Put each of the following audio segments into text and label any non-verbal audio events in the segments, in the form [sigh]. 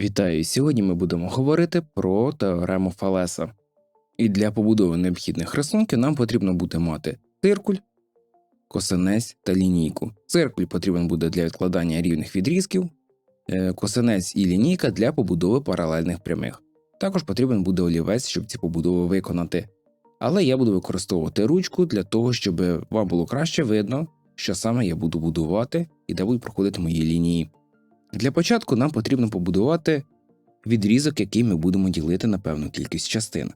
Вітаю! Сьогодні ми будемо говорити про теорему Фалеса. І для побудови необхідних рисунків нам потрібно буде мати циркуль, косинець та лінійку. Циркуль потрібен буде для відкладання рівних відрізків, е, косинець і лінійка для побудови паралельних прямих. Також потрібен буде олівець, щоб ці побудови виконати. Але я буду використовувати ручку для того, щоб вам було краще видно, що саме я буду будувати і де будуть проходити мої лінії. Для початку нам потрібно побудувати відрізок, який ми будемо ділити на певну кількість частин.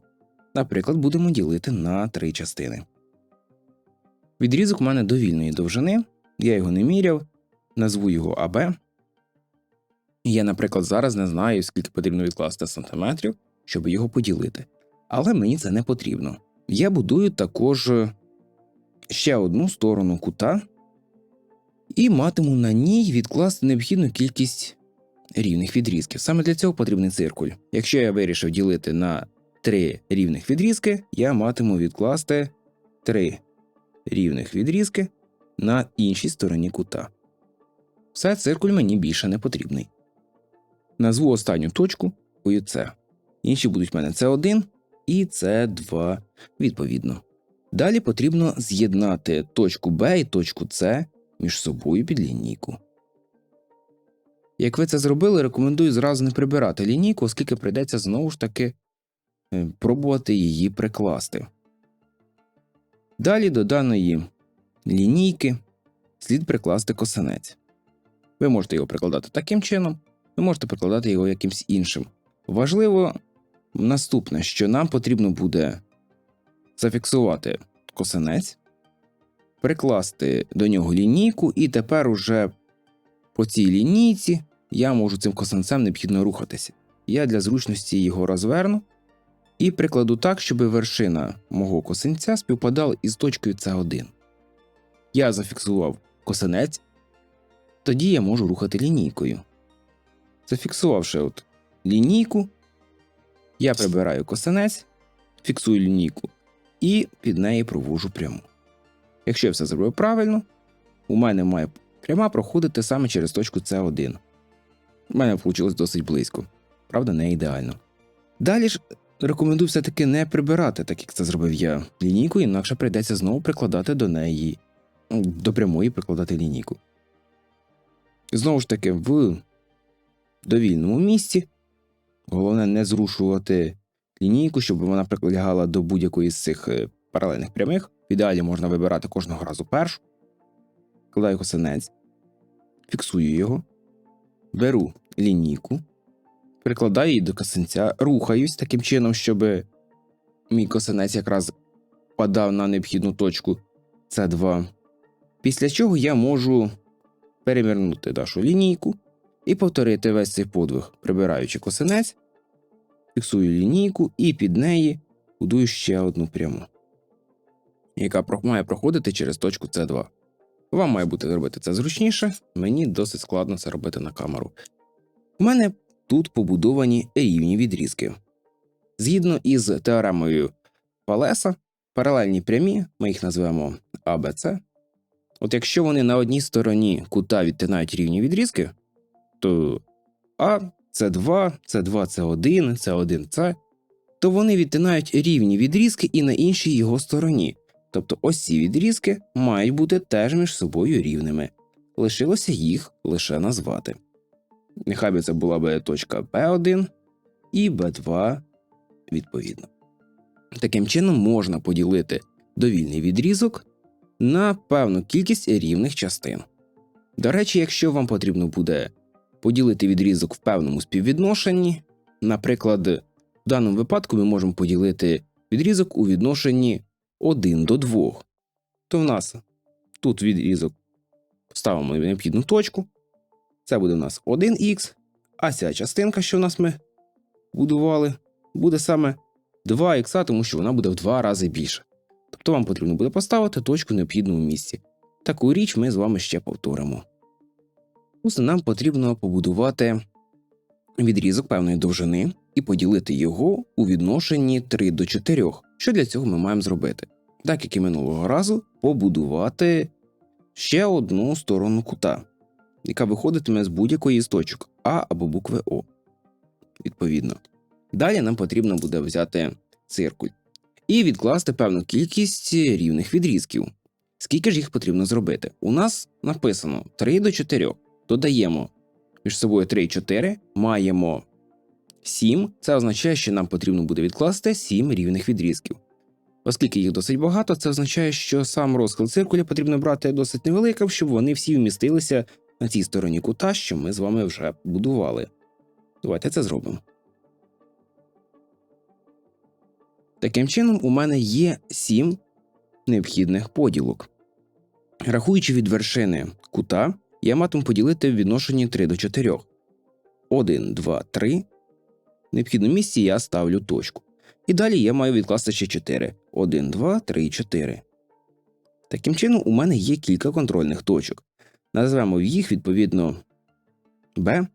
Наприклад, будемо ділити на три частини. Відрізок у мене довільної довжини, я його не міряв, назву його АБ. Я, наприклад, зараз не знаю, скільки потрібно відкласти сантиметрів, щоб його поділити. Але мені це не потрібно. Я будую також ще одну сторону кута, і матиму на ній відкласти необхідну кількість рівних відрізків. Саме для цього потрібний циркуль. Якщо я вирішив ділити на три рівних відрізки, я матиму відкласти три рівних відрізки на іншій стороні кута. Все циркуль мені більше не потрібний. Назву останню точку С. Інші будуть в мене С1 і С2 відповідно. Далі потрібно з'єднати точку Б і точку С між собою під лінійку. Як ви це зробили, рекомендую зразу не прибирати лінійку, оскільки прийдеться знову ж таки е, пробувати її прикласти. Далі до даної лінійки слід прикласти косинець. Ви можете його прикладати таким чином, ви можете прикладати його якимсь іншим. Важливо наступне, що нам потрібно буде зафіксувати косинець, прикласти до нього лінійку, і тепер уже по цій лінійці я можу цим косинцем необхідно рухатися. Я для зручності його розверну і прикладу так, щоб вершина мого косинця співпадала із точкою С1. Я зафіксував косинець, тоді я можу рухати лінійкою. Зафіксувавши от лінійку, я прибираю косинець, фіксую лінійку і під неї провожу пряму. Якщо я все зробив правильно, у мене має пряма проходити саме через точку С1. У мене вийшло досить близько, правда, не ідеально. Далі ж рекомендую все-таки не прибирати, так як це зробив я, лінійку, інакше прийдеться знову прикладати до неї, до прямої прикладати лінійку. Знову ж таки, в довільному місці. Головне не зрушувати лінійку, щоб вона прилягала до будь-якої з цих е, паралельних прямих. В ідеалі можна вибирати кожного разу першу, вкладаю косинець, фіксую його, беру лінійку, прикладаю її до косинця, рухаюсь таким чином, щоб мій косинець якраз падав на необхідну точку. С2. Після чого я можу перевернути нашу лінійку і повторити весь цей подвиг, прибираючи косинець, фіксую лінійку і під неї будую ще одну пряму яка має проходити через точку С2. Вам має бути зробити це зручніше, мені досить складно це робити на камеру. У мене тут побудовані рівні відрізки. Згідно із теоремою Палеса, паралельні прямі, ми їх називаємо АБЦ. От якщо вони на одній стороні кута відтинають рівні відрізки, то А, С2, С2, С1, С1, С, то вони відтинають рівні відрізки і на іншій його стороні. Тобто ось ці відрізки мають бути теж між собою рівними. Лишилося їх лише назвати. Нехай би це була би точка B1 і B2 відповідно. Таким чином можна поділити довільний відрізок на певну кількість рівних частин. До речі, якщо вам потрібно буде поділити відрізок в певному співвідношенні, наприклад, в даному випадку ми можемо поділити відрізок у відношенні 1 до 2. То в нас тут відрізок ставимо необхідну точку. Це буде у нас 1х, а ця частинка, що в нас ми будували, буде саме 2х, тому що вона буде в 2 рази більше. Тобто вам потрібно буде поставити точку в необхідному місці. Таку річ ми з вами ще повторимо. Усе нам потрібно побудувати відрізок певної довжини і поділити його у відношенні 3 до 4. Що для цього ми маємо зробити? Так як і минулого разу, побудувати ще одну сторону кута, яка виходитиме з будь-якої з точок А або букви О. відповідно. Далі нам потрібно буде взяти циркуль і відкласти певну кількість рівних відрізків. Скільки ж їх потрібно зробити? У нас написано 3 до 4. Додаємо між собою 3 і 4, маємо 7. Це означає, що нам потрібно буде відкласти 7 рівних відрізків. Оскільки їх досить багато, це означає, що сам розхил циркуля потрібно брати досить невеликим, щоб вони всі вмістилися на цій стороні кута, що ми з вами вже будували. Давайте це зробимо. Таким чином, у мене є 7 необхідних поділок. Рахуючи від вершини кута, я матиму поділити в відношенні 3 до 4. 1, 2, 3. В необхідному місці я ставлю точку. І далі я маю відкласти ще 4. 1, 2, 3, 4. Таким чином, у мене є кілька контрольних точок. Назвемо їх відповідно B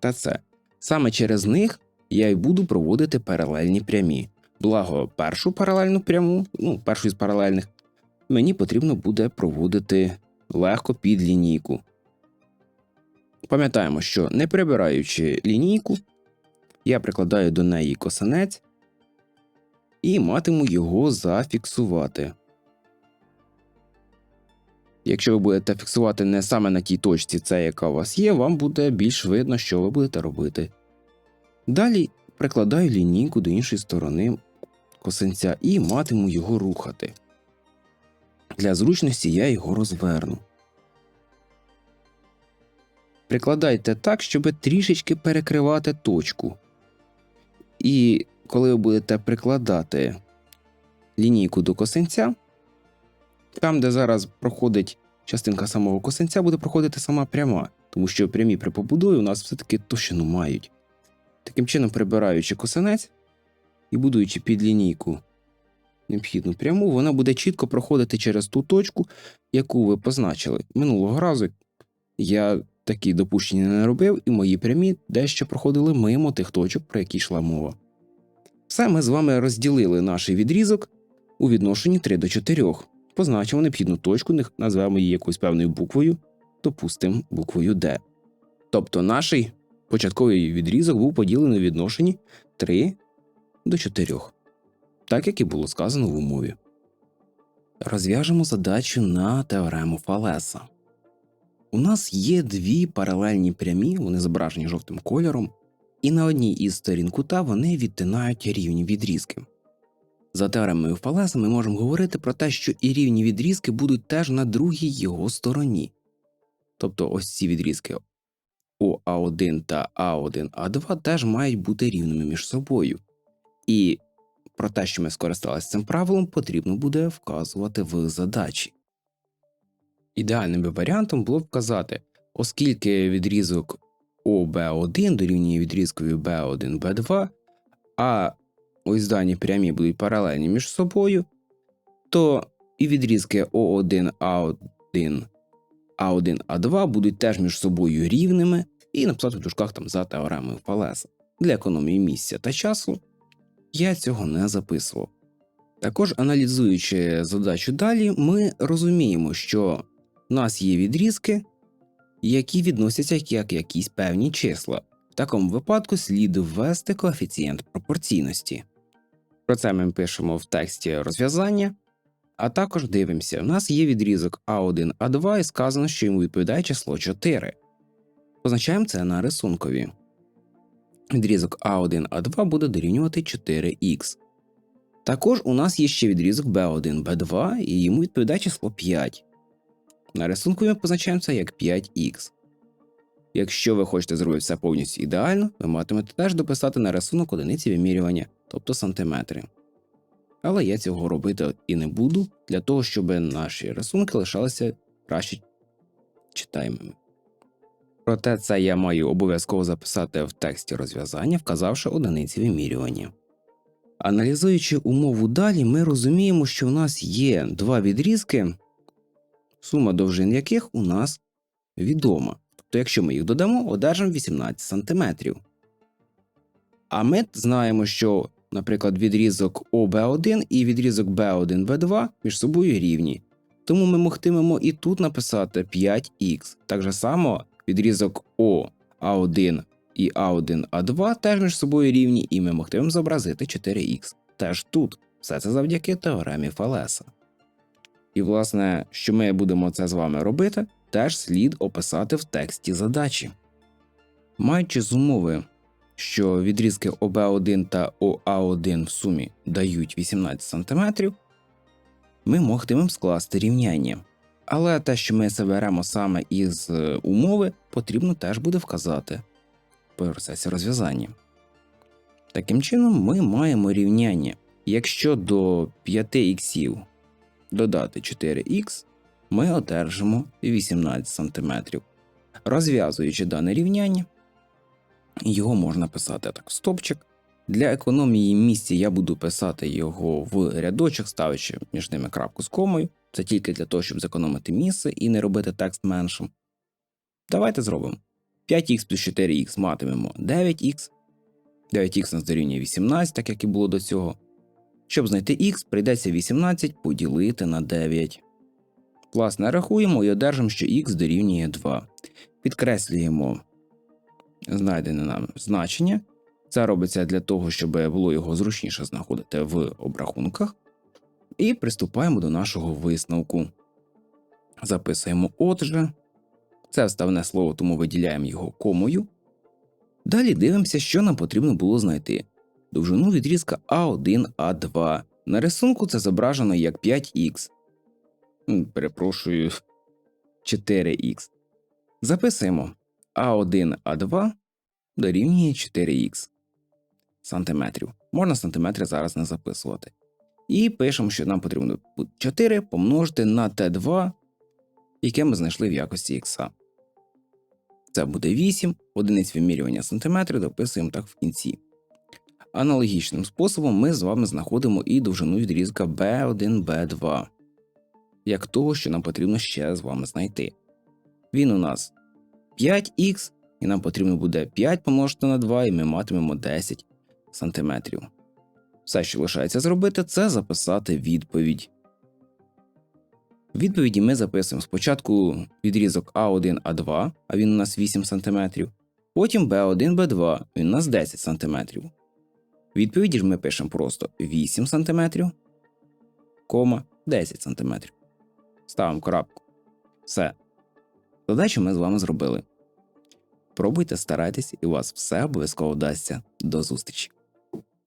та C. Саме через них я й буду проводити паралельні прямі. Благо, першу паралельну пряму, ну, першу із паралельних, мені потрібно буде проводити легко під лінійку. Пам'ятаємо, що не прибираючи лінійку, я прикладаю до неї косинець і матиму його зафіксувати. Якщо ви будете фіксувати не саме на тій точці, це яка у вас є, вам буде більш видно, що ви будете робити. Далі прикладаю лінійку до іншої сторони косинця і матиму його рухати. Для зручності я його розверну. Прикладайте так, щоб трішечки перекривати точку. І коли ви будете прикладати лінійку до косинця, там, де зараз проходить частинка самого косинця, буде проходити сама пряма, тому що прямі при побудові у нас все-таки товщину мають. Таким чином, прибираючи косинець і будуючи під лінійку необхідну пряму, вона буде чітко проходити через ту точку, яку ви позначили. Минулого разу я такі допущення не робив, і мої прямі дещо проходили мимо тих точок, про які йшла мова. Все ми з вами розділили наш відрізок у відношенні 3 до 4. Позначимо необхідну точку, назвемо її якоюсь певною буквою, допустимо буквою D. Тобто наш початковий відрізок був поділений у відношенні 3 до 4, так як і було сказано в умові. Розв'яжемо задачу на теорему Фалеса. У нас є дві паралельні прямі, вони зображені жовтим кольором, і на одній із сторін кута вони відтинають рівні відрізки. За теоремою Фалеса ми можемо говорити про те, що і рівні відрізки будуть теж на другій його стороні. Тобто ось ці відрізки ОА1 та А1А2 теж мають бути рівними між собою. І про те, що ми скористалися цим правилом, потрібно буде вказувати в задачі. Ідеальним би варіантом було б вказати, оскільки відрізок ОБ1 дорівнює відрізкові B1, B2, а ось дані прямі будуть паралельні між собою, то і відрізки О1, А1, А1, А2 будуть теж між собою рівними, і написати в дужках там за теоремою Фалеса. Для економії місця та часу я цього не записував. Також аналізуючи задачу далі, ми розуміємо, що у нас є відрізки, які відносяться як якісь певні числа. В такому випадку слід ввести коефіцієнт пропорційності. Про це ми пишемо в тексті розв'язання, а також дивимося, у нас є відрізок А1, А2 і сказано, що йому відповідає число 4. Позначаємо це на рисункові. Відрізок А1, А2 буде дорівнювати 4х. Також у нас є ще відрізок B1, B2, і йому відповідає число 5. На рисунку ми позначаємо це як 5х. Якщо ви хочете зробити все повністю ідеально, ви матимете теж дописати на рисунок одиниці вимірювання, тобто сантиметри. Але я цього робити і не буду, для того, щоб наші рисунки лишалися краще читаємими. Проте це я маю обов'язково записати в тексті розв'язання, вказавши одиниці вимірювання. Аналізуючи умову далі, ми розуміємо, що у нас є два відрізки, сума довжин яких у нас відома. Тобто, якщо ми їх додамо, одержимо 18 см. А ми знаємо, що, наприклад, відрізок ОБ1 і відрізок Б1Б2 між собою рівні. Тому ми могтимемо і тут написати 5х. Так же само відрізок ОА1 і А1, А2 теж між собою рівні, і ми могтимемо зобразити 4х. Теж тут. Все це завдяки теоремі Фалеса. І, власне, що ми будемо це з вами робити, теж слід описати в тексті задачі. Маючи з умови, що відрізки ОБ1 та ОА1 в сумі дають 18 см, ми могтимемо скласти рівняння. Але те, що ми беремо саме із е, умови, потрібно теж буде вказати в процесі розв'язання. Таким чином, ми маємо рівняння. Якщо до 5х додати 4х, ми одержимо 18 см. Розв'язуючи дане рівняння, його можна писати так в стопчик. Для економії місця я буду писати його в рядочок, ставячи між ними крапку з комою. Це тільки для того, щоб зекономити місце і не робити текст меншим. Давайте зробимо. 5х плюс 4х матимемо 9х. 9х нас дорівнює 18, так як і було до цього. Щоб знайти х, прийдеться 18 поділити на 9. Власне, рахуємо і одержимо, що х дорівнює 2. Підкреслюємо знайдене нам значення. Це робиться для того, щоб було його зручніше знаходити в обрахунках. І приступаємо до нашого висновку. Записуємо отже. Це вставне слово, тому виділяємо його комою. Далі дивимося, що нам потрібно було знайти. Довжину відрізка А1, А2. На рисунку це зображено як 5х. Перепрошую, [laughs] 4х. Записуємо А1, А2 дорівнює 4х сантиметрів. Можна сантиметри зараз не записувати. І пишемо, що нам потрібно 4 помножити на Т2, яке ми знайшли в якості х. Це буде 8, одиниць вимірювання сантиметрів дописуємо так в кінці. Аналогічним способом ми з вами знаходимо і довжину відрізка B1, B2, як того, що нам потрібно ще з вами знайти. Він у нас 5х, і нам потрібно буде 5 помножити на 2, і ми матимемо 10 сантиметрів. Все, що лишається зробити, це записати відповідь. Відповіді ми записуємо спочатку відрізок А1, А2, а він у нас 8 см, потім Б1, Б2, він у нас 10 см. Відповіді ж ми пишемо просто 8 см, 10 см. Ставимо крапку. Все. Задачу ми з вами зробили. Пробуйте, старайтесь, і у вас все обов'язково вдасться. До зустрічі!